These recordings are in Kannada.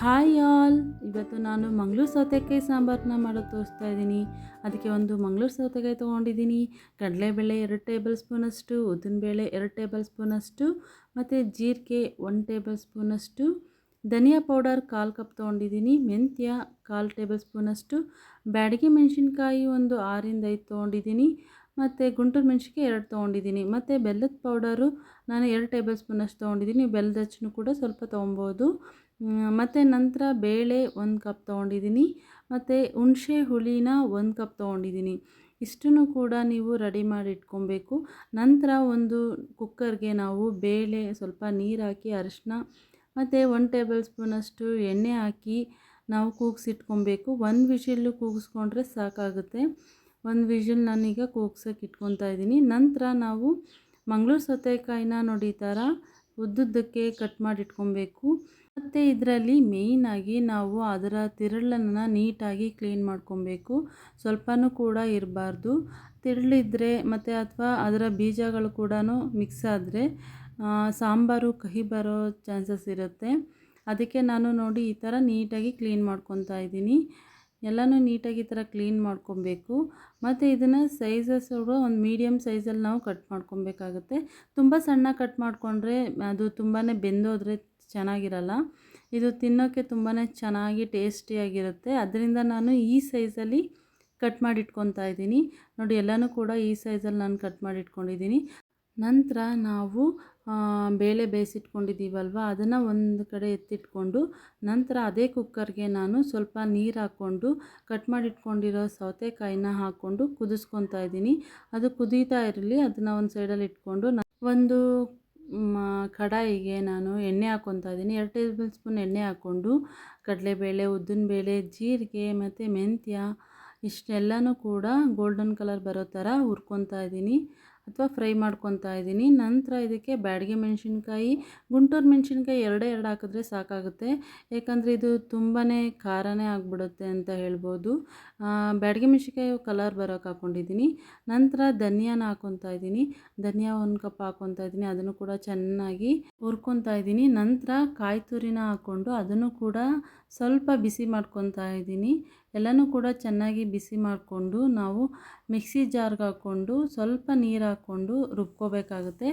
Hi all. ಇವತ್ತು ನಾನು ಮಂಗಳೂರು ಸೌತೆಕಾಯಿ ಸಾಂಬಾರನ್ನ ಮಾಡೋದು ತೋರಿಸ್ತಾ ಇದ್ದೀನಿ. ಅದಕ್ಕೆ ಒಂದು ಮಂಗಳೂರು ಸೌತೆಕಾಯಿ ತೊಗೊಂಡಿದ್ದೀನಿ. ಕಡಲೆಬೇಳೆ ಎರಡು ಟೇಬಲ್ ಸ್ಪೂನಷ್ಟು, ಉದ್ದಿನಬೇಳೆ ಎರಡು ಟೇಬಲ್ ಸ್ಪೂನಷ್ಟು, ಮತ್ತು ಜೀರಿಗೆ ಒನ್ ಟೇಬಲ್ ಸ್ಪೂನಷ್ಟು, ಧನಿಯಾ ಪೌಡರ್ ಕಾಲು ಕಪ್ ತೊಗೊಂಡಿದ್ದೀನಿ, ಮೆಂತ್ಯ ಕಾಲು ಟೇಬಲ್ ಸ್ಪೂನಷ್ಟು, ಬ್ಯಾಡಗಿ ಮೆಣಸಿನ್ಕಾಯಿ ಒಂದು ಆರಿಂದ ಐದು ತೊಗೊಂಡಿದ್ದೀನಿ, ಮತ್ತು ಗುಂಟೂರು ಮೆಣಸಿಗೆ ಎರಡು ತೊಗೊಂಡಿದ್ದೀನಿ, ಮತ್ತು ಬೆಲ್ಲದ ಪೌಡರು ನಾನು ಎರಡು ಟೇಬಲ್ ಸ್ಪೂನಷ್ಟು ತೊಗೊಂಡಿದ್ದೀನಿ, ಬೆಲ್ಲದ ಹಚ್ಚನ್ನು ಕೂಡ ಸ್ವಲ್ಪ ತೊಗೊಬೋದು. ಮತ್ತು ನಂತರ ಬೇಳೆ ಒಂದು ಕಪ್ ತೊಗೊಂಡಿದ್ದೀನಿ, ಮತ್ತು ಹುಣಸೆ ಹುಳಿನ ಒಂದು ಕಪ್ ತೊಗೊಂಡಿದ್ದೀನಿ. ಇಷ್ಟನ್ನು ಕೂಡ ನೀವು ರೆಡಿ ಮಾಡಿ ಇಟ್ಕೊಬೇಕು. ನಂತರ ಒಂದು ಕುಕ್ಕರ್ಗೆ ನಾವು ಬೇಳೆ, ಸ್ವಲ್ಪ ನೀರು ಹಾಕಿ ಅರಿಶಿನ ಮತ್ತು ಒನ್ ಟೇಬಲ್ ಸ್ಪೂನಷ್ಟು ಎಣ್ಣೆ ಹಾಕಿ ನಾವು ಕೂಗಿಸಿಟ್ಕೊಬೇಕು. ಒಂದು ವಿಷಿಲ್ಲು ಕೂಗಿಸ್ಕೊಂಡ್ರೆ ಸಾಕಾಗುತ್ತೆ. ಒಂದು ವಿಷಲ್ ನಾನೀಗ ಕೂಗ್ಸೋಕೆ ಇಟ್ಕೊತಾ ಇದ್ದೀನಿ. ನಂತರ ನಾವು ಮಂಗಳೂರು ಸೌತೆಕಾಯಿನ ನೋಡಿ ಥರ ಉದ್ದುದ್ದಕ್ಕೆ ಕಟ್ ಮಾಡಿ ಇಟ್ಕೊಬೇಕು. ಮತ್ತು ಇದರಲ್ಲಿ ಮೇಯ್ನಾಗಿ ನಾವು ಅದರ ತಿರುಳನ್ನು ನೀಟಾಗಿ ಕ್ಲೀನ್ ಮಾಡ್ಕೊಬೇಕು. ಸ್ವಲ್ಪನೂ ಕೂಡ ಇರಬಾರ್ದು. ತಿರುಳಿದ್ರೆ ಮತ್ತು ಅಥವಾ ಅದರ ಬೀಜಗಳು ಕೂಡ ಮಿಕ್ಸ್ ಆದರೆ ಸಾಂಬಾರು ಕಹಿ ಬರೋ ಚಾನ್ಸಸ್ ಇರುತ್ತೆ. ಅದಕ್ಕೆ ನಾನು ನೋಡಿ ಈ ಥರ ನೀಟಾಗಿ ಕ್ಲೀನ್ ಮಾಡ್ಕೊತಾ ಇದ್ದೀನಿ. ಎಲ್ಲನೂ ನೀಟಾಗಿ ಈ ಥರ ಕ್ಲೀನ್ ಮಾಡ್ಕೊಬೇಕು. ಮತ್ತು ಇದನ್ನು ಸೈಜಸ್ ಒಂದು ಮೀಡಿಯಮ್ ಸೈಜಲ್ಲಿ ನಾವು ಕಟ್ ಮಾಡ್ಕೊಬೇಕಾಗುತ್ತೆ. ತುಂಬ ಸಣ್ಣ ಕಟ್ ಮಾಡಿಕೊಂಡ್ರೆ ಅದು ತುಂಬಾ ಬೆಂದೋದ್ರೆ ಚೆನ್ನಾಗಿರಲ್ಲ. ಇದು ತಿನ್ನೋಕ್ಕೆ ತುಂಬಾ ಚೆನ್ನಾಗಿ ಟೇಸ್ಟಿಯಾಗಿರುತ್ತೆ. ಅದರಿಂದ ನಾನು ಈ ಸೈಜಲ್ಲಿ ಕಟ್ ಮಾಡಿ ಇಟ್ಕೊತಾ ಇದ್ದೀನಿ. ನೋಡಿ, ಎಲ್ಲನೂ ಕೂಡ ಈ ಸೈಜಲ್ಲಿ ನಾನು ಕಟ್ ಮಾಡಿ ಇಟ್ಕೊಂಡಿದ್ದೀನಿ ನಂತರ ನಾವು ಬೇಳೆ ಬೇಯಿಸಿಟ್ಕೊಂಡಿದ್ದೀವಲ್ವ? ಅದನ್ನು ಒಂದು ಕಡೆ ಎತ್ತಿಟ್ಕೊಂಡು, ನಂತರ ಅದೇ ಕುಕ್ಕರ್ಗೆ ನಾನು ಸ್ವಲ್ಪ ನೀರು ಹಾಕ್ಕೊಂಡು, ಕಟ್ ಮಾಡಿಟ್ಕೊಂಡಿರೋ ಸೌತೆಕಾಯಿನ ಹಾಕ್ಕೊಂಡು ಕುದಿಸ್ಕೊತಾ ಇದ್ದೀನಿ. ಅದು ಕುದೀತಾ ಇರಲಿ, ಅದನ್ನು ಒಂದು ಸೈಡಲ್ಲಿ ಇಟ್ಕೊಂಡು ಒಂದು ಕಡಾಯಿಗೆ ನಾನು ಎಣ್ಣೆ ಹಾಕ್ಕೊತಾ ಇದ್ದೀನಿ. ಎರಡು ಟೇಬಲ್ ಸ್ಪೂನ್ ಎಣ್ಣೆ ಹಾಕ್ಕೊಂಡು ಕಡಲೆಬೇಳೆ, ಉದ್ದಿನಬೇಳೆ, ಜೀರಿಗೆ ಮತ್ತು ಮೆಂತ್ಯ, ಇಷ್ಟೆಲ್ಲನೂ ಕೂಡ ಗೋಲ್ಡನ್ ಕಲರ್ ಬರೋ ಥರ ಹುರ್ಕೊತಾ ಇದ್ದೀನಿ. ಅಥವಾ ಫ್ರೈ ಮಾಡ್ಕೊತಾ ಇದ್ದೀನಿ. ನಂತರ ಇದಕ್ಕೆ ಬ್ಯಾಡಿಗೆ ಮೆಣಸಿನ್ಕಾಯಿ, ಗುಂಟೂರು ಮೆಣಸಿನ್ಕಾಯಿ ಎರಡೇ ಎರಡು ಹಾಕಿದ್ರೆ ಸಾಕಾಗುತ್ತೆ. ಯಾಕಂದರೆ ಇದು ತುಂಬಾ ಖಾರನೇ ಆಗಿಬಿಡುತ್ತೆ ಅಂತ ಹೇಳ್ಬೋದು. ಬ್ಯಾಡಿಗೆ ಮೆಣಸಿನ್ಕಾಯಿ ಕಲರ್ ಬರೋಕೆ ಹಾಕ್ಕೊಂಡಿದ್ದೀನಿ ನಂತರ ಧನಿಯಾನ ಹಾಕ್ಕೊತಾ ಇದ್ದೀನಿ. ಧನಿಯಾ ಒಂದು ಕಪ್ ಹಾಕ್ಕೊತಾ ಇದ್ದೀನಿ. ಅದನ್ನು ಕೂಡ ಚೆನ್ನಾಗಿ ಹುರ್ಕೊತಾ ಇದ್ದೀನಿ. ನಂತರ ಕಾಯಿ ತುರಿನ ಹಾಕ್ಕೊಂಡು ಅದನ್ನು ಕೂಡ ಸ್ವಲ್ಪ ಬಿಸಿ ಮಾಡ್ಕೊತಾ ಇದ್ದೀನಿ. ಎಲ್ಲನೂ ಕೂಡ ಚೆನ್ನಾಗಿ ಬಿಸಿ ಮಾಡಿಕೊಂಡು ನಾವು ಮಿಕ್ಸಿ ಜಾರ್ಗೆ ಹಾಕ್ಕೊಂಡು ಸ್ವಲ್ಪ ನೀರು ಹಾಕ್ಕೊಂಡು ರುಬ್ಕೋಬೇಕಾಗುತ್ತೆ.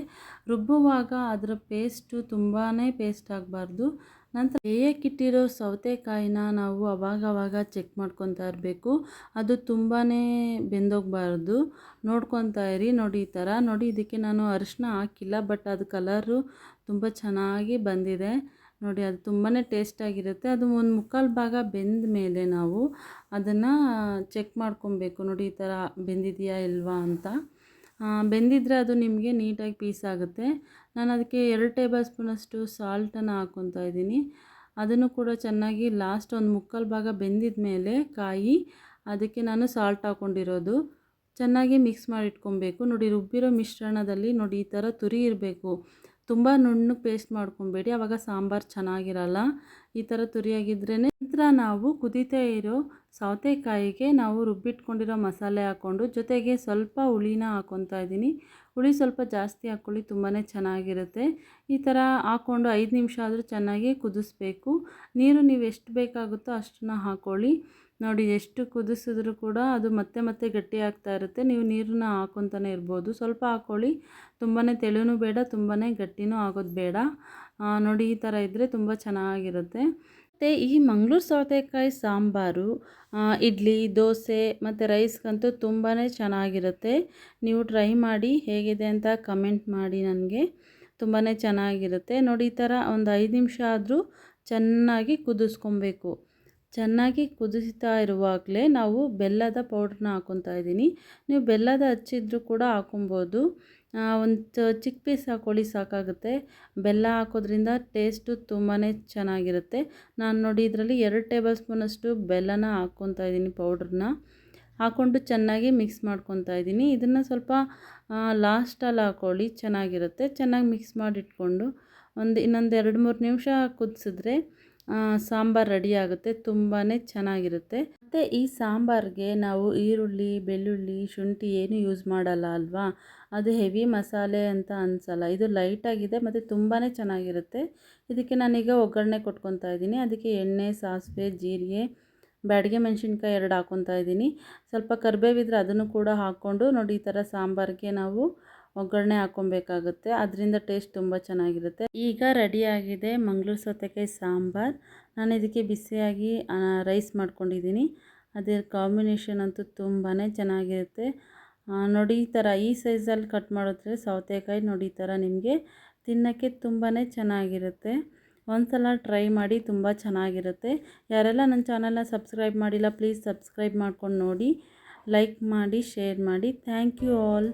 ರುಬ್ಬುವಾಗ ಅದರ ಪೇಸ್ಟು ತುಂಬಾ ಪೇಸ್ಟ್ ಆಗಬಾರ್ದು. ನಂತರ ಬೇಯಕ್ಕಿಟ್ಟಿರೋ ಸೌತೆಕಾಯಿನ ನಾವು ಅವಾಗವಾಗ ಚೆಕ್ ಮಾಡ್ಕೊತಾ ಇರಬೇಕು. ಅದು ತುಂಬಾ ಬೆಂದೋಗಬಾರ್ದು. ನೋಡ್ಕೊತಾ ಇರಿ, ನೋಡಿ ಈ ಥರ. ನೋಡಿ, ಇದಕ್ಕೆ ನಾನು ಅರಿಶಿನ ಹಾಕಿಲ್ಲ, ಬಟ್ ಅದು ಕಲರು ತುಂಬ ಚೆನ್ನಾಗಿ ಬಂದಿದೆ. ನೋಡಿ, ಅದು ತುಂಬಾ ಟೇಸ್ಟಾಗಿರುತ್ತೆ ಅದು ಒಂದು ಮುಕ್ಕಾಲು ಭಾಗ ಬೆಂದ ಮೇಲೆ ನಾವು ಅದನ್ನು ಚೆಕ್ ಮಾಡ್ಕೊಬೇಕು. ನೋಡಿ, ಈ ಥರ ಬೆಂದಿದೆಯಾ ಇಲ್ವಾ ಅಂತ. ಬೆಂದಿದ್ರೆ ಅದು ನಿಮಗೆ ನೀಟಾಗಿ ಪೀಸ್ ಆಗುತ್ತೆ. ನಾನು ಅದಕ್ಕೆ ಎರಡು ಟೇಬಲ್ ಸ್ಪೂನಷ್ಟು ಸಾಲ್ಟನ್ನು ಹಾಕ್ಕೊತಾ ಇದ್ದೀನಿ. ಅದನ್ನು ಕೂಡ ಚೆನ್ನಾಗಿ ಲಾಸ್ಟ್ ಒಂದು ಮುಕ್ಕಾಲು ಭಾಗ ಬೆಂದಿದ ಮೇಲೆ ಕಾಯಿ, ಅದಕ್ಕೆ ನಾನು ಸಾಲ್ಟ್ ಹಾಕ್ಕೊಂಡಿರೋದು ಚೆನ್ನಾಗಿ ಮಿಕ್ಸ್ ಮಾಡಿ ಇಟ್ಕೊಬೇಕು ನೋಡಿ, ರುಬ್ಬಿರೋ ಮಿಶ್ರಣದಲ್ಲಿ ನೋಡಿ, ಈ ಥರ ತುರಿ ಇರಬೇಕು. ತುಂಬ ನುಣ್ಣಗೆ ಪೇಸ್ಟ್ ಮಾಡ್ಕೊಬೇಡಿ ಆವಾಗ ಸಾಂಬಾರು ಚೆನ್ನಾಗಿರಲ್ಲ. ಈ ಥರ ತುರಿಯಾಗಿದ್ರೇ ನಂತರ ನಾವು ಕುದಿತಾ ಇರೋ ಸೌತೆಕಾಯಿಗೆ ನಾವು ರುಬ್ಬಿಟ್ಕೊಂಡಿರೋ ಮಸಾಲೆ ಹಾಕ್ಕೊಂಡು ಜೊತೆಗೆ ಸ್ವಲ್ಪ ಹುಳಿನ ಹಾಕ್ಕೊತಾ ಇದ್ದೀನಿ. ಹುಳಿ ಸ್ವಲ್ಪ ಜಾಸ್ತಿ ಹಾಕ್ಕೊಳ್ಳಿ ತುಂಬಾ ಚೆನ್ನಾಗಿರುತ್ತೆ. ಈ ಥರ ಹಾಕ್ಕೊಂಡು ಐದು ನಿಮಿಷ ಆದರೂ ಚೆನ್ನಾಗಿ ಕುದಿಸ್ಬೇಕು. ನೀರು ನೀವು ಎಷ್ಟು ಬೇಕಾಗುತ್ತೋ ಅಷ್ಟನ್ನ ಹಾಕ್ಕೊಳ್ಳಿ. ನೋಡಿ, ಎಷ್ಟು ಕುದಿಸಿದ್ರೂ ಕೂಡ ಅದು ಮತ್ತೆ ಮತ್ತೆ ಗಟ್ಟಿ ಆಗ್ತಾ ಇರುತ್ತೆ. ನೀವು ನೀರನ್ನ ಹಾಕ್ಕೊತಾನೆ ಇರ್ಬೋದು. ಸ್ವಲ್ಪ ಹಾಕ್ಕೊಳ್ಳಿ. ತುಂಬಾ ತೆಳುನೂ ಬೇಡ ತುಂಬಾ ಗಟ್ಟಿನೂ ಆಗೋದು ಬೇಡ. ನೋಡಿ, ಈ ಥರ ಇದ್ದರೆ ತುಂಬ ಚೆನ್ನಾಗಿರುತ್ತೆ. ಮತ್ತು ಈ ಮಂಗಳೂರು ಸೌತೆಕಾಯಿ ಸಾಂಬಾರು ಇಡ್ಲಿ, ದೋಸೆ ಮತ್ತು ರೈಸ್ಗಂತೂ ತುಂಬಾ ಚೆನ್ನಾಗಿರುತ್ತೆ. ನೀವು ಟ್ರೈ ಮಾಡಿ ಹೇಗಿದೆ ಅಂತ ಕಮೆಂಟ್ ಮಾಡಿ ನನಗೆ. ತುಂಬಾ ಚೆನ್ನಾಗಿರುತ್ತೆ. ನೋಡಿ ಈ ಥರ ಒಂದು ಐದು ನಿಮಿಷ ಆದರೂ ಚೆನ್ನಾಗಿ ಕುದಿಸ್ಕೊಬೇಕು. ಚೆನ್ನಾಗಿ ಕುದಿಸ್ತಾ ಇರುವಾಗಲೇ ನಾವು ಬೆಲ್ಲದ ಪೌಡ್ರನ್ನ ಹಾಕೊತಾ ಇದ್ದೀನಿ. ನೀವು ಬೆಲ್ಲದ ಹಚ್ಚಿದ್ರೂ ಕೂಡ ಹಾಕೊಬೋದು. ಒಂದು ಚಿಕ್ಕ ಪೀಸ್ ಹಾಕ್ಕೊಳ್ಳಿ ಸಾಕಾಗುತ್ತೆ. ಬೆಲ್ಲ ಹಾಕೋದ್ರಿಂದ ಟೇಸ್ಟು ತುಂಬಾ ಚೆನ್ನಾಗಿರುತ್ತೆ. ನಾನು ನೋಡಿ ಇದರಲ್ಲಿ ಎರಡು ಟೇಬಲ್ ಸ್ಪೂನಷ್ಟು ಬೆಲ್ಲನ ಹಾಕ್ಕೊತಾ ಇದ್ದೀನಿ ಪೌಡ್ರನ್ನ. ಹಾಕ್ಕೊಂಡು ಚೆನ್ನಾಗಿ ಮಿಕ್ಸ್ ಮಾಡ್ಕೊತಾ ಇದ್ದೀನಿ. ಇದನ್ನು ಸ್ವಲ್ಪ ಲಾಸ್ಟಲ್ಲಿ ಹಾಕ್ಕೊಳ್ಳಿ ಚೆನ್ನಾಗಿರುತ್ತೆ. ಚೆನ್ನಾಗಿ ಮಿಕ್ಸ್ ಮಾಡಿಟ್ಕೊಂಡು ಒಂದು ಇನ್ನೊಂದು ಎರಡು ಮೂರು ನಿಮಿಷ ಕುದಿಸಿದ್ರೆ ಸಾಂಬಾರು ರೆಡಿ ಆಗುತ್ತೆ. ತುಂಬಾ ಚೆನ್ನಾಗಿರುತ್ತೆ. ಮತ್ತು ಈ ಸಾಂಬಾರಿಗೆ ನಾವು ಈರುಳ್ಳಿ, ಬೆಳ್ಳುಳ್ಳಿ, ಶುಂಠಿ ಏನು ಯೂಸ್ ಮಾಡಲ್ಲ ಅಲ್ವಾ? ಅದು ಹೆವಿ ಮಸಾಲೆ ಅಂತ ಅನಿಸಲ್ಲ. ಇದು ಲೈಟಾಗಿದೆ ಮತ್ತು ತುಂಬಾ ಚೆನ್ನಾಗಿರುತ್ತೆ. ಇದಕ್ಕೆ ನಾನೀಗ ಒಗ್ಗರಣೆ ಕೊಟ್ಕೊತಾ ಇದ್ದೀನಿ. ಅದಕ್ಕೆ ಎಣ್ಣೆ, ಸಾಸಿವೆ, ಜೀರಿಗೆ, ಬ್ಯಾಡಿಗೆ ಮೆಣಸಿನ್ಕಾಯಿ ಎರಡು ಹಾಕ್ಕೊತಾ ಇದ್ದೀನಿ. ಸ್ವಲ್ಪ ಕರಿಬೇವಿದ್ರೆ ಅದನ್ನು ಕೂಡ ಹಾಕ್ಕೊಂಡು ನೋಡಿ ಈ ಥರ ಸಾಂಬಾರಿಗೆ ನಾವು ಒಗ್ಗರಣೆ ಹಾಕೊಬೇಕಾಗುತ್ತೆ ಅದರಿಂದ ಟೇಸ್ಟ್ ತುಂಬ ಚೆನ್ನಾಗಿರುತ್ತೆ. ಈಗ ರೆಡಿಯಾಗಿದೆ ಮಂಗಳೂರು ಸೌತೆಕಾಯಿ ಸಾಂಬಾರು. ನಾನು ಇದಕ್ಕೆ ಬಿಸಿಯಾಗಿ ರೈಸ್ ಮಾಡ್ಕೊಂಡಿದ್ದೀನಿ. ಅದೇ ಕಾಂಬಿನೇಷನ್ ಅಂತೂ ತುಂಬಾ ಚೆನ್ನಾಗಿರುತ್ತೆ. ನೋಡಿ ಈ ಥರ ಈ ಸೈಜಲ್ಲಿ ಕಟ್ ಮಾಡಿದ್ರೆ ಸೌತೆಕಾಯಿ ನೋಡಿ ಈ ಥರ ನಿಮಗೆ ತಿನ್ನೋಕ್ಕೆ ತುಂಬಾ ಚೆನ್ನಾಗಿರುತ್ತೆ. ಒಂದ್ಸಲ ಟ್ರೈ ಮಾಡಿ ತುಂಬ ಚೆನ್ನಾಗಿರುತ್ತೆ. ಯಾರೆಲ್ಲ ನನ್ನ ಚಾನಲ್ನ ಸಬ್ಸ್ಕ್ರೈಬ್ ಮಾಡಿಲ್ಲ ಪ್ಲೀಸ್ ಸಬ್ಸ್ಕ್ರೈಬ್ ಮಾಡ್ಕೊಂಡು ನೋಡಿ ಲೈಕ್ ಮಾಡಿ ಶೇರ್ ಮಾಡಿ. Thank you all